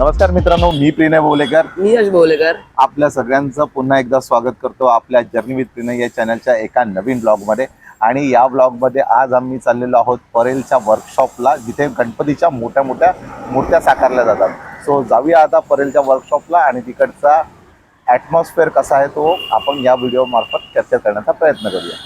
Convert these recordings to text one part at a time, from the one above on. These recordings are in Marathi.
नमस्कार मित्रांनो मी प्रिनय बोलेकर. मी यश बोलेकर. आपल्या सगळ्यांचं पुन्हा एकदा स्वागत करतो आपल्या जर्नी विथ प्रिनय या चॅनलच्या एका नवीन ब्लॉगमध्ये. आणि या ब्लॉगमध्ये आज आम्ही चाललेलो आहोत परेलच्या वर्कशॉपला जिथे गणपतीच्या मोठ्या मोठ्या मूर्त्या साकारल्या जातात. सो जाऊया आता परेलच्या वर्कशॉपला आणि तिकडचा ॲटमॉस्फिअर कसा आहे तो आपण या व्हिडिओ मार्फत चर्चा करण्याचा प्रयत्न करूया.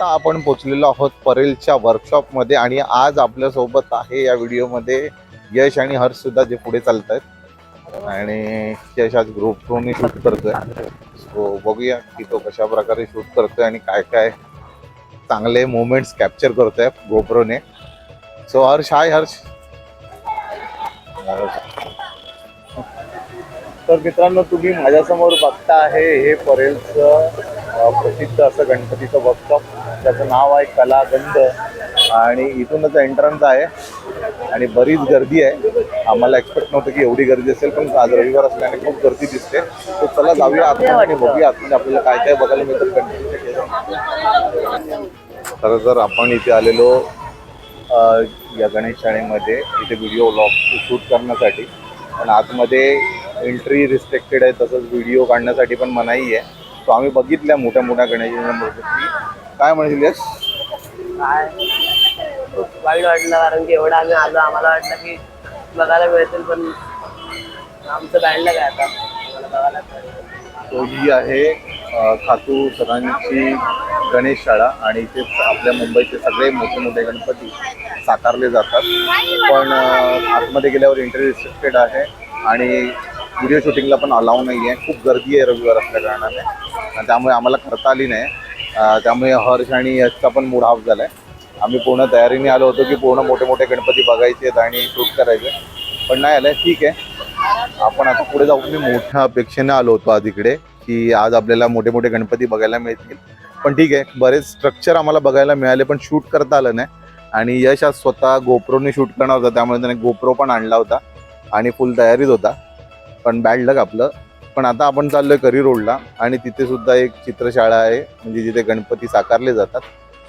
आता आपण पोचलेलो आहोत परेलच्या वर्कशॉपमध्ये आणि आज आपल्यासोबत आहे या व्हिडिओमध्ये यश आणि हर्ष सुद्धा जे पुढे चालत आहेत आणि यश आज ग्रुप थ्रूनी शूट करतोय. सो बघूया की तो कशा प्रकारे शूट करतोय आणि काय काय चांगले मोमेंट्स कॅप्चर करतोय गोप्रोने सो हर्ष हाय हर्ष. तर मित्रांनो तुम्ही माझ्यासमोर बघता आहे हे परेलचं प्रसिद्ध असं गणपतीचं वर्कशॉप त्याचं नाव आहे कलागंध. आणि इथूनच एंट्रन्स आहे. आणि बरीच गर्दी आहे. आम्हाला एक्सपेक्ट नव्हतं की एवढी गर्दी असेल पण आज रविवार असल्याने खूप गर्दी दिसते. तर चला जाऊया आतमध्ये आणि बघूया आतमध्ये म्हणजे आपल्याला काय काय बघायला मिळतं कंटिन्यू खरं तर आपण इथे आलेलो या गणेश शाळेमध्ये इथे व्हिडिओ व्लॉग शूट करण्यासाठी. पण आतमध्ये एंट्री रिस्ट्रिक्टेड आहे तसंच व्हिडिओ काढण्यासाठी पण मनाई आहे. सो आम्ही बघितल्या मोठ्या मोठ्या गणेशांच्या मूर्ती. काय म्हणशील यश? काय? खूप वाईट वाटलं कारण की एवढं आम्ही आलो आम्हाला वाटलं की बघायला मिळतील पण आमचं बँडला काय आता? आम्हाला बघायला मिळेल. तो ही आहे अ, खातू सरांची गणेश शाळा आणि इथे आपल्या मुंबईचे सगळे मोठे मोठे गणपती साकारले जातात. पण अ, आतमध्ये गेल्यावर एंट्री रिस्ट्रिक्टेड आहे आणि व्हिडिओ शूटिंगला पण अलाव नाही आहे खूप गर्दी आहे रविवार असल्या कारणाने. त्यामुळे आम्हाला करता आली नाही. त्यामुळे हर्ष आणि यशचा पण मूड हाफ झाला आहे आम्ही पूर्ण तयारीने आलो होतो की पूर्ण मोठे मोठे गणपती बघायचे आहेत आणि शूट करायचे. पण नाही आलं ठीक आहे. आपण आता पुढे जाऊन मी मोठ्या अपेक्षेने आलो होतो आज इकडे की आज आपल्याला मोठे मोठे गणपती बघायला मिळतील. पण ठीक आहे. बरेच स्ट्रक्चर आम्हाला बघायला मिळाले पण शूट करता आलं नाही. आणि यश आज स्वतः गोप्रोने शूट करणार होता. त्यामुळे त्याने गोप्रो पण आणला होता. आणि फुल तयारीत होता. पण बॅड लक आपलं. पण आता आपण चाललोय करी रोडला आणि तिथे सुद्धा एक चित्रशाळा आहे म्हणजे जिथे गणपती साकारले जातात.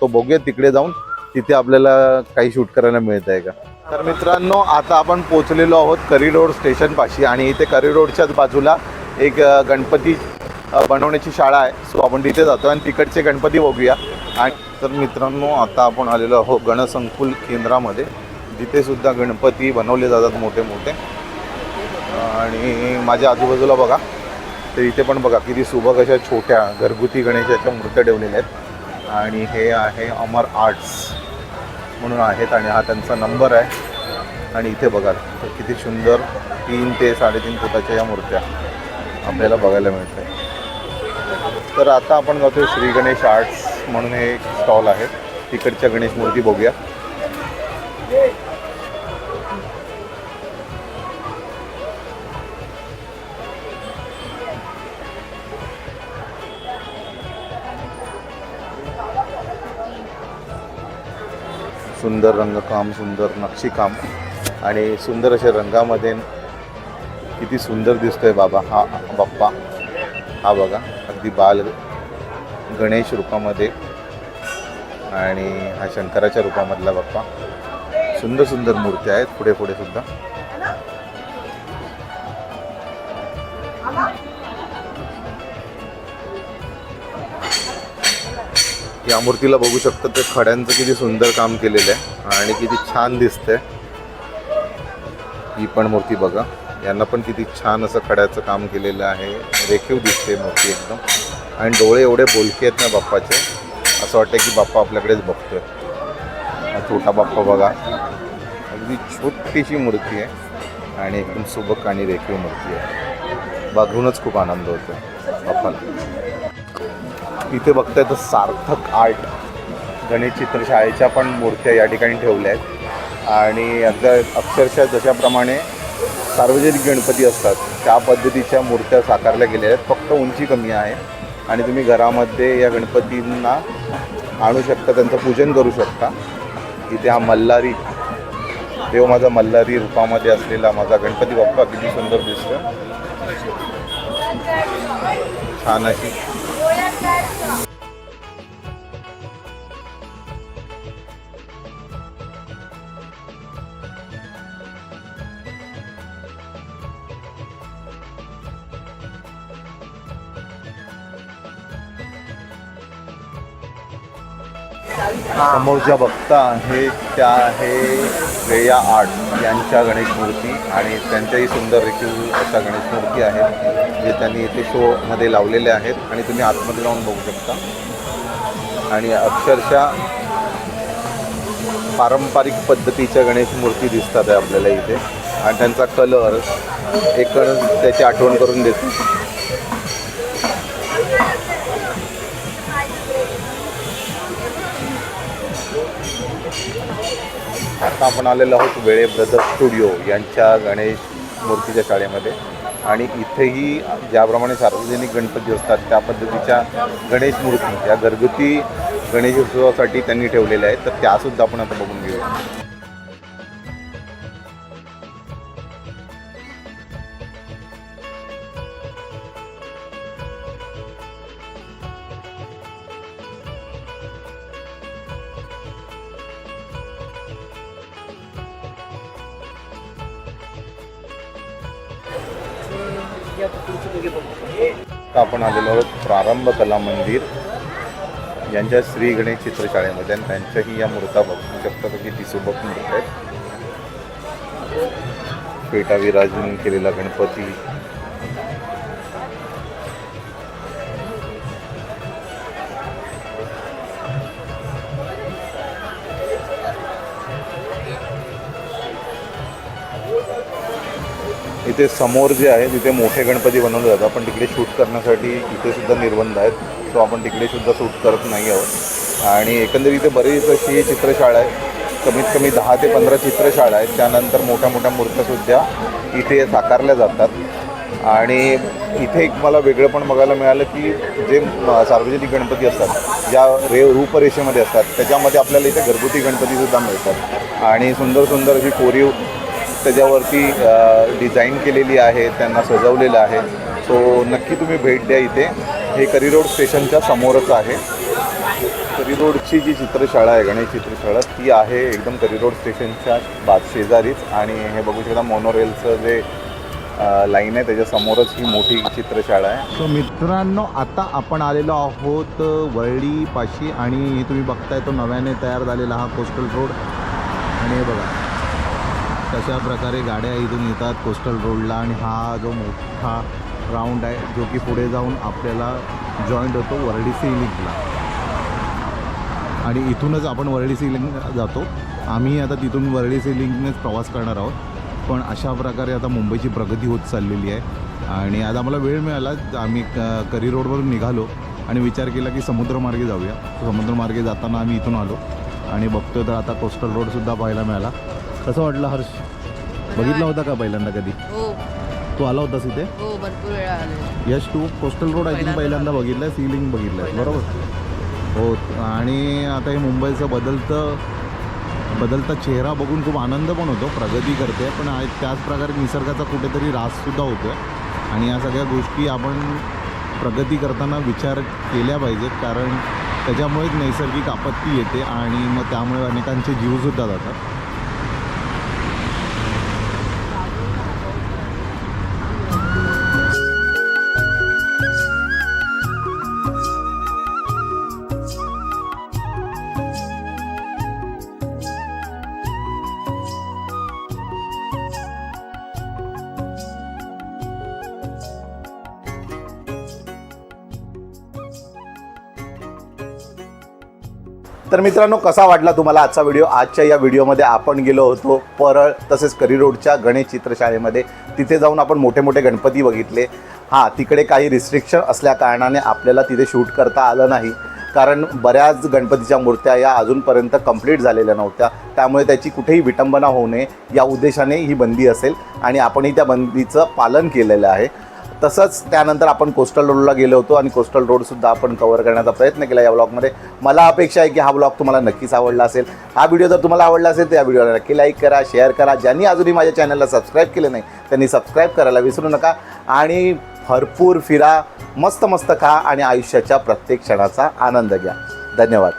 तो बघूया तिकडे जाऊन तिथे आपल्याला काही शूट करायला मिळत आहे का? तर मित्रांनो आता आपण पोहोचलेलो आहोत करी रोड स्टेशन पाशी आणि इथे करी रोडच्याच बाजूला एक गणपती बनवण्याची शाळा आहे. सो आपण तिथे जातो आणि तिकडचे गणपती बघूया. आणि तर मित्रांनो आता आपण आलेलो आहोत गणसंकुल केंद्रामध्ये. जिथे सुद्धा गणपती बनवले जातात मोठे मोठे आणि माझ्या आजूबाजूला बघा. तर इथे पण बघा किती सुबक अशा छोट्या घरगुती गणेशाच्या मूर्त्या ठेवलेल्या आहेत. आणि हे आहे अमर आर्ट्स म्हणून आहेत आणि हा त्यांचा नंबर आहे. आणि इथे बघा तर किती सुंदर तीन ते साडेतीन फुटाच्या या मूर्त्या आपल्याला बघायला मिळत आहे तर आता आपण जातोय श्री गणेश आर्ट्स म्हणून हे एक स्टॉल आहे. तिकडच्या गणेश मूर्ती बघूया. सुंदर रंगकाम सुंदर नक्षीकाम आणि सुंदर अशा रंगामध्ये किती सुंदर दिसतोय बाबा हा बाप्पा. हा बघा अगदी बाल गणेश रूपामध्ये आणि हा शंकराच्या रूपामधला बाप्पा. सुंदर सुंदर मूर्त्या आहेत पुढे पुढे सुद्धा. या मूर्तीला बघू शकतो ते खड्यांचं किती सुंदर काम केलेलं आहे आणि किती छान दिसतंय. ही पण मूर्ती बघा. यांना पण किती छान असं खड्याचं काम केलेलं आहे. रेखीव दिसते मूर्ती एकदम. आणि डोळे एवढे बोलके आहेत ना बाप्पाचे. असं वाटतं की बाप्पा आपल्याकडेच बघतोय. छोटा बाप्पा बघा. अगदी छोटीशी मूर्ती आहे. आणि एकदम सुबक आणि रेखीव मूर्ती आहे. बघूनच खूप आनंद होतो बाप्पाला. इथे बघताय तर सार्थक आर्ट गणेश चित्रशाळेच्या पण मूर्त्या या ठिकाणी ठेवल्या आहेत. आणि अगदी अक्षरशः जशाप्रमाणे सार्वजनिक गणपती असतात त्या पद्धतीच्या मूर्त्या साकारल्या गेल्या आहेत. फक्त उंची कमी आहे. आणि तुम्ही घरामध्ये या गणपतींना आणू शकता त्यांचं पूजन करू शकता. इथे हा मल्हारी देव माझा मल्हारी रूपामध्ये असलेला माझा गणपती बाप्पा किती सुंदर दिसतो छान अशी समोर ज्या बघता आहे त्या आहे श्रेया आर्ट यांच्या गणेश मूर्ती आणि त्यांच्याही सुंदर रेखीव अशा गणेश मूर्ती आहेत जे त्यांनी इथे शोमध्ये लावलेले आहेत आणि तुम्ही आतमध्ये जाऊन बघू शकता. आणि अक्षरशः पारंपरिक पद्धतीच्या गणेश मूर्ती दिसतात आहे आपल्याला इथे. आणि त्यांचा कलर एक त्याची आठवण करून देतो. आता आपण आलेलो आहोत वेळे ब्रदर स्टुडिओ यांच्या गणेश मूर्तीच्या शाळेमध्ये. आणि इथेही ज्याप्रमाणे सार्वजनिक गणपती असतात त्या पद्धतीच्या गणेश मूर्ती या घरगुती गणेशोत्सवासाठी त्यांनी ठेवलेल्या आहेत तर त्यासुद्धा आपण आता बघून घेऊया. आपण आलेलो आहोत प्रारंभ कला मंदिर. यांच्या श्री गणेश चित्रशाळेमध्ये आणि त्यांच्याही या मूर्ता बघू शकता की किती सुबक मूर्त आहेत. पेटा विराजून केलेला गणपती इथे समोर जे आहे तिथे मोठे गणपती बनवले जातात. पण तिकडे शूट करण्यासाठी इथे सुद्धा निर्बंध आहेत. सो आपण तिकडे सुद्धा शूट करत नाही आहोत. आणि एकंदरीत इथे बरीच अशी चित्रशाळा आहे कमीत कमी दहा ते पंधरा चित्रशाळा आहेत. त्यानंतर मोठ्या मोठ्या मूर्त्यासुद्धा इथे साकारल्या जातात. आणि इथे एक मला वेगळं पण बघायला मिळालं की जे सार्वजनिक गणपती असतात ज्या रे रूपरेषेमध्ये असतात त्याच्यामध्ये आपल्याला इथे घरगुती गणपतीसुद्धा मिळतात. आणि सुंदर सुंदर अशी कोरीव त्याच्यावरती डिझाईन केलेली आहे त्यांना सजवलेलं आहे. सो नक्की तुम्ही भेट द्या इथे. हे करी रोड स्टेशनच्या समोरच आहे. करी रोडची जी चित्रशाळा आहे गणेश चित्रशाळा ती आहे एकदम करी रोड स्टेशनच्या बाद शेजारीच आणि हे बघू शकता मोनोरेलचं जे लाईन आहे त्याच्यासमोरच ही मोठी चित्रशाळा आहे. सो मित्रांनो आता आपण आलेलो आहोत वरळीपाशी आणि तुम्ही बघताय तो नव्याने तयार झालेला हा कोस्टल रोड आणि हे बघा. कशा प्रकारे गाड्या इथून येतात कोस्टल रोडला आणि हा जो मोठा राऊंड आहे जो की पुढे जाऊन आपल्याला जॉईंट होतो वरडी सिलिंगला आणि इथूनच आपण वरडी सिलिंग जातो. आम्ही आता तिथून वरडी सिलिंगनेच प्रवास करणार आहोत. पण अशा प्रकारे आता मुंबईची प्रगती होत चाललेली आहे. आणि आज आम्हाला वेळ मिळाला. आम्ही क करी रोडवरून निघालो आणि विचार केला की समुद्रमार्गे जाऊया. समुद्रमार्गे जाताना आम्ही इथून आलो आणि बघतोय तर आता कोस्टल रोडसुद्धा पाहायला मिळाला. कसं वाटलं हर्ष? बघितला होता का पहिल्यांदा कधी? हो. तू आला होतास इथे? हो भरपूर वेळा आले. यश तू कोस्टल रोड आय थिंक पहिल्यांदा बघितलं. आहे सीलिंग बघितलं आहे बरोबर? हो आणि आता हे मुंबईचं बदलतं बदलता चेहरा बघून खूप आनंद पण होतो प्रगती करते पण त्याच प्रकारे निसर्गाचा कुठेतरी ऱ्हाससुद्धा होतो आहे आणि या सगळ्या गोष्टी आपण प्रगती करताना विचार केल्या पाहिजेत कारण त्याच्यामुळेच नैसर्गिक आपत्ती येते आणि मग त्यामुळे अनेकांचे जीवसुद्धा जातात. तर मित्रांनो कसा वाटला तुम्हाला आजचा व्हिडिओ? आजच्या या व्हिडिओमध्ये आपण गेलो होतो परळ तसेच करी रोडच्या गणेश चित्रशाळेमध्ये. तिथे जाऊन आपण मोठे मोठे गणपती बघितले. हां तिकडे काही रिस्ट्रिक्शन असल्या कारणाने आपल्याला तिथे शूट करता आलं नाही. कारण बऱ्याच गणपतीच्या मूर्त्या या अजूनपर्यंत कंप्लीट झालेल्या नव्हत्या. त्यामुळे त्याची कुठेही विटंबना होऊ नये या उद्देशाने ही बंदी असेल आणि आपणही त्या बंदीचं पालन केलेलं आहे. तसंच त्यानंतर आपण कोस्टल रोडला गेलो होतो आणि कोस्टल रोडसुद्धा आपण कवर करण्याचा प्रयत्न केला या ब्लॉगमध्ये मला अपेक्षा आहे की हा ब्लॉग तुम्हाला नक्कीच आवडला असेल. हा व्हिडिओ जर तुम्हाला आवडला असेल तर या व्हिडिओला नक्की लाईक करा शेअर करा. ज्यांनी अजूनही माझ्या चॅनलला सबस्क्राईब केले नाही त्यांनी सबस्क्राईब करायला विसरू नका. आणि भरपूर फिरा मस्त मस्त खा आणि आयुष्याच्या प्रत्येक क्षणाचा आनंद घ्या. धन्यवाद.